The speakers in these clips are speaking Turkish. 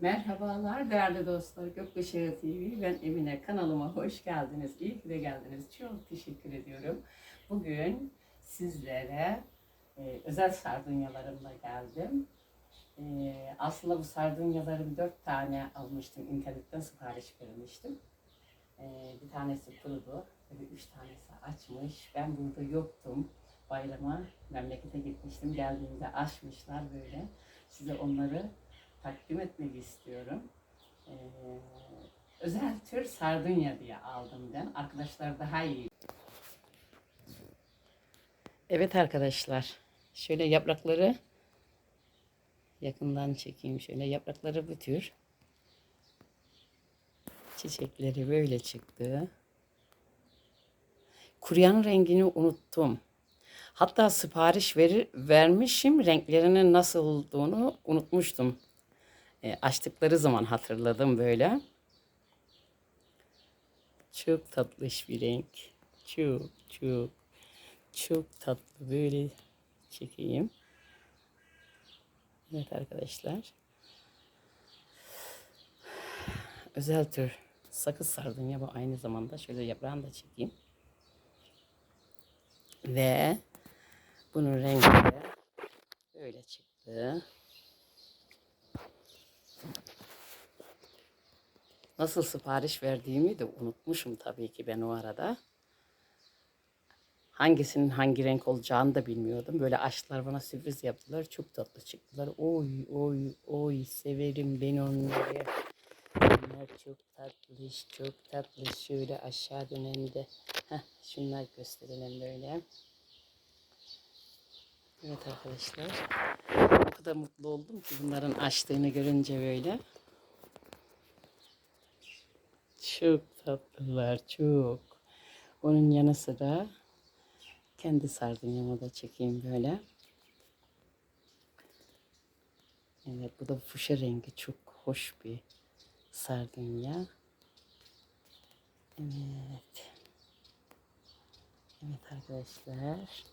Merhabalar değerli dostlar. Gökbaşı TV. Ben Emine. Kanalıma hoş geldiniz. İyi ki de geldiniz. Çok teşekkür ediyorum. Bugün sizlere e, özel sardunyalarımla geldim. E, aslında bu sardunyaların dört tane almıştım. İnternetten sipariş vermiştim. E, bir tanesi kurudu. Tabii üç tanesi açmış. Ben burada yoktum. Bayrama memlekete gitmiştim. Geldiğimde açmışlar böyle. Size onları takdim etmek istiyorum. Ee, özel tür sardunya diye aldım ben. Arkadaşlar daha iyi. Evet arkadaşlar. Şöyle yaprakları yakından çekeyim şöyle. Yaprakları bu tür. Çiçekleri böyle çıktı. Kuruyan rengini unuttum. Hatta sipariş verir, vermişim renklerinin nasıl olduğunu unutmuştum. E, açtıkları zaman hatırladım böyle. Çok tatlış bir renk. Çok çok çok tatlı böyle çekeyim. Evet arkadaşlar. Özel tür sakız sardunya bu aynı zamanda. Şöyle yaprağını da çekeyim. Ve bunun rengi de böyle çıktı. Nasıl sipariş verdiğimi de unutmuşum tabii ki ben o arada. Hangisinin hangi renk olacağını da bilmiyordum. Böyle açtılar bana sürpriz yaptılar. Çok tatlı çıktılar. Oy oy oy severim ben onları. Bunlar çok tatlış, çok tatlı. Şöyle aşağı dönen de. Şunlar gösterelim böyle. Evet arkadaşlar. O kadar mutlu oldum ki bunların açtığını görünce böyle. Çok tatlılar, çok. Onun yanı sıra kendi sardunyamı da çekeyim böyle. Evet, bu da fuşa rengi çok hoş bir sardunya. Evet. Evet arkadaşlar.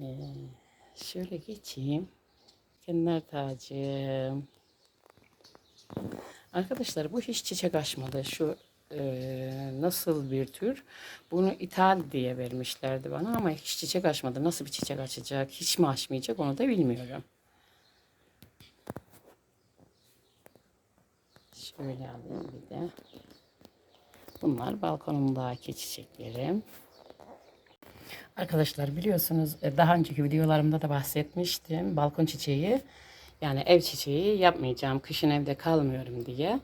Ee, şöyle geçeyim. Kenar tacım. Arkadaşlar bu hiç çiçek açmadı. Şu e, nasıl bir tür? Bunu ithal diye vermişlerdi bana ama hiç çiçek açmadı. Nasıl bir çiçek açacak, hiç mi açmayacak onu da bilmiyorum. Şöyle alayım bir de. Bunlar balkonumdaki çiçeklerim. Arkadaşlar biliyorsunuz e, daha önceki videolarımda da bahsetmiştim. Balkon çiçeği yani ev çiçeği yapmayacağım. Kışın evde kalmıyorum diye.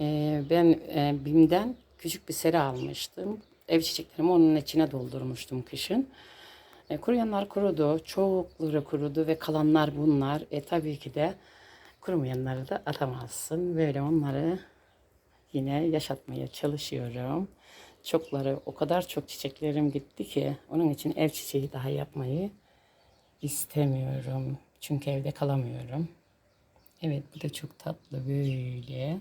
Ee, ben e, BİM'den küçük bir sera almıştım. Ev çiçeklerimi onun içine doldurmuştum kışın. E, kuruyanlar kurudu. Çokları kurudu ve kalanlar bunlar. E tabii ki de kurumayanları da atamazsın. Böyle onları yine yaşatmaya çalışıyorum. Çokları o kadar çok çiçeklerim gitti ki onun için ev çiçeği daha yapmayı istemiyorum. Çünkü evde kalamıyorum. Evet bu da çok tatlı böyle.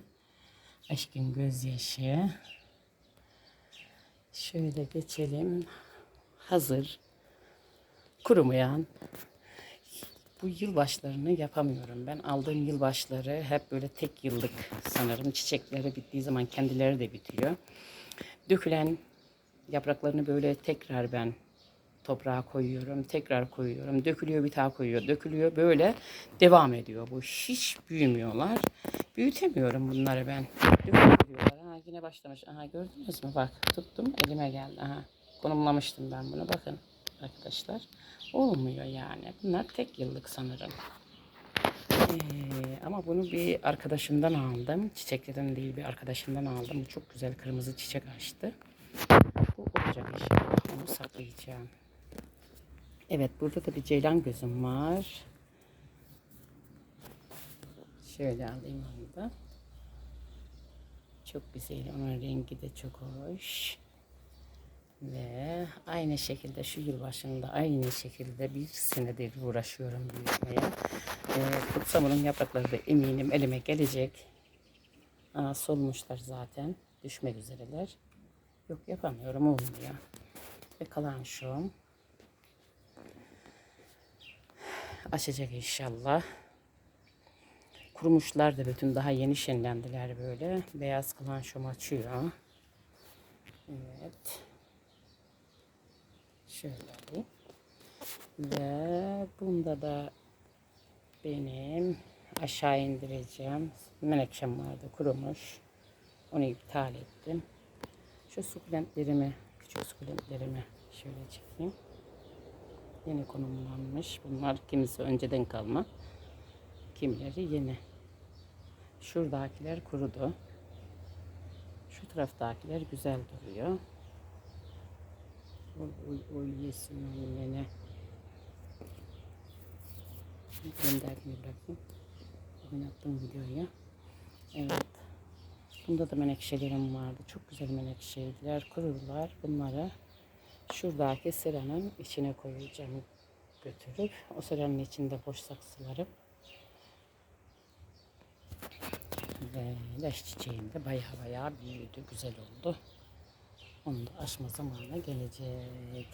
Aşkın gözyaşı. Şöyle geçelim. Hazır. Kurumayan. Bu yılbaşlarını yapamıyorum. Ben aldığım yılbaşları hep böyle tek yıllık sanırım. Çiçekleri bittiği zaman kendileri de bitiyor. Dökülen yapraklarını böyle tekrar ben toprağa koyuyorum, tekrar koyuyorum, dökülüyor bir daha koyuyor, dökülüyor böyle devam ediyor. Bu hiç büyümüyorlar. Büyütemiyorum bunları ben. Dökülüyorlar. Ha yine başlamış. Aha gördünüz mü? Bak tuttum elime geldi. Aha konumlamıştım ben bunu. Bakın arkadaşlar. Olmuyor yani. Bunlar tek yıllık sanırım. Ee, ama bunu bir arkadaşımdan aldım. Çiçeklerin değil bir arkadaşımdan aldım. Bu çok güzel kırmızı çiçek açtı. Bu olacak inşallah. Onu saklayacağım. Evet burada da bir ceylan gözüm var. Şöyle alayım onu da. Çok güzel. Onun rengi de çok hoş. Ve aynı şekilde şu yıl başında aynı şekilde bir senedir uğraşıyorum büyütmeye. Ee, yaprakları da eminim elime gelecek. Aa, solmuşlar zaten. Düşmek üzereler. Yok yapamıyorum olmuyor. Ve kalan şu. Açacak inşallah. Kurumuşlar da bütün daha yeni şenlendiler böyle. Beyaz kalançom açıyor. Evet. Şöyle. Ve bunda da benim aşağı indireceğim. Menekşem vardı kurumuş. Onu iptal ettim. Şu sukulentlerimi, küçük sukulentlerimi şöyle çekeyim. Yeni konumlanmış. Bunlar kimisi önceden kalma. Kimileri yeni. Şuradakiler kurudu. Şu taraftakiler güzel duruyor. Oy oy oy yesin yine. Göndermeyi bırakayım. Oynattım videoyu. Evet. Bunda da menekşelerim vardı. Çok güzel menekşeydiler. Kurudular. Bunları şuradaki seranın içine koyacağım götürüp o seranın içinde boş saksılarım. Ve leş çiçeğim de baya baya büyüdü güzel oldu. Onu da açma zamanı gelecek.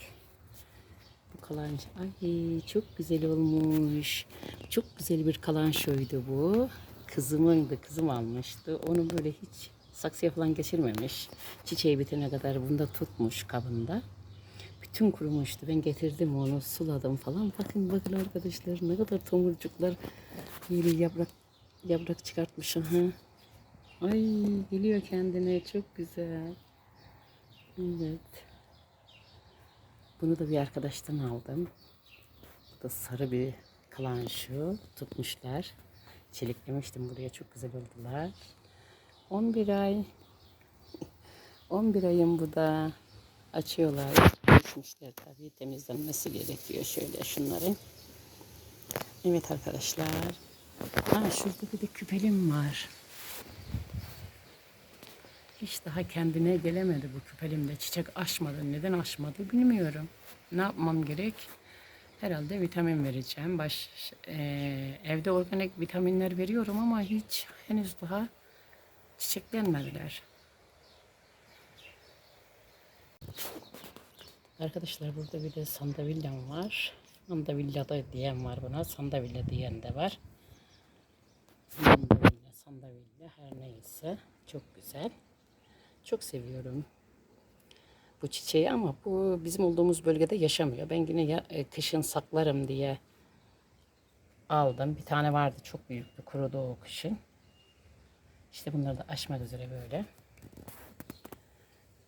Bu kalan ay çok güzel olmuş. Çok güzel bir kalançoydu bu. Kızımın da kızım almıştı. Onu böyle hiç saksıya falan geçirmemiş. Çiçeği bitene kadar bunda tutmuş kabında bütün kurumuştu. Ben getirdim onu, suladım falan. Bakın bakın arkadaşlar ne kadar tomurcuklar böyle yaprak yaprak çıkartmışım ha. Ay geliyor kendine çok güzel. Evet. Bunu da bir arkadaştan aldım. Bu da sarı bir kalanşu tutmuşlar. Çeliklemiştim buraya çok güzel oldular. 11 ay 11 ayın bu da açıyorlar. Düşmüşler tabii temizlenmesi gerekiyor şöyle şunların. Evet arkadaşlar. Ha şurada bir de küpelim var. Hiç daha kendine gelemedi bu küpelimde. Çiçek açmadı. Neden açmadı bilmiyorum. Ne yapmam gerek? Herhalde vitamin vereceğim. Baş, eee, evde organik vitaminler veriyorum ama hiç henüz daha çiçeklenmediler. Arkadaşlar burada bir de sandavilyam var. Sandavilla da diyen var buna. Sandavilla diyen de var. Sandavilla, sandavilla her neyse. Çok güzel. Çok seviyorum bu çiçeği ama bu bizim olduğumuz bölgede yaşamıyor. Ben yine ya, e, kışın saklarım diye aldım. Bir tane vardı çok büyük bir kurudu o kışın. İşte bunları da açmak üzere böyle.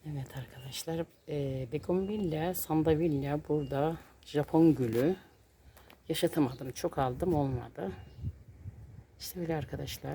Evet arkadaşlar, e, Begonvilla, Sandavilla burada Japon gülü yaşatamadım. Çok aldım olmadı. İşte böyle arkadaşlar.